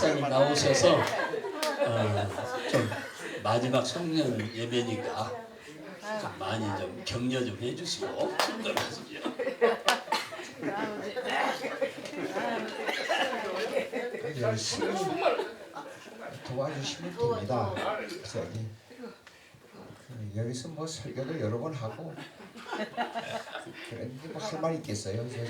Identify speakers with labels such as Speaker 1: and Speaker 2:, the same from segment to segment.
Speaker 1: 목사님 나오셔서 어, 좀 마지막 성령 예배니까 좀 많이 좀 격려 좀 해주시고 충돌하시죠.
Speaker 2: 열심히 도와주시면 됩니다. 저기 그 여기서 뭐 설교도 여러 번 하고 그런데 뭐할 말 있겠어요? 그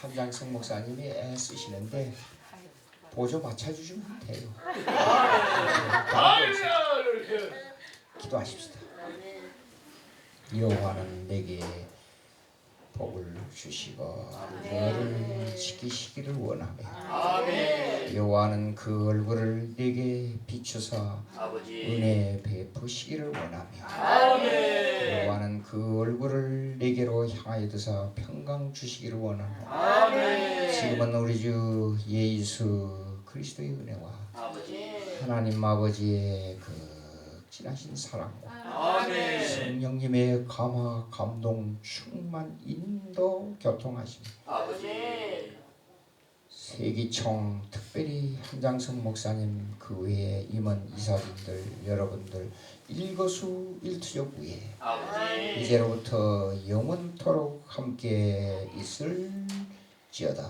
Speaker 2: 한장성 목사님이 애 쓰시는데 보조 맞춰주시면 돼요. 기도하십시다. 여호와는 내게 복을 주시고 너를 지키시기를 원하며 여호와는 그 얼굴을 내게 비추사 은혜 베푸시기를 원하며 여호와는 그 얼굴을 내게로 향하여 드사 평강 주시기를 원하며 지금은 우리 주 예수 그리스도의 은혜와 하나님 아버지의 그 진하신 사랑과 성령님의 감화 감동 충만 인도 교통하심 세기총 특별히 한장성 목사님 그 외에 임원 이사님들 여러분들 일거수 일투족 위에 이제로부터 영원토록 함께 있을지어다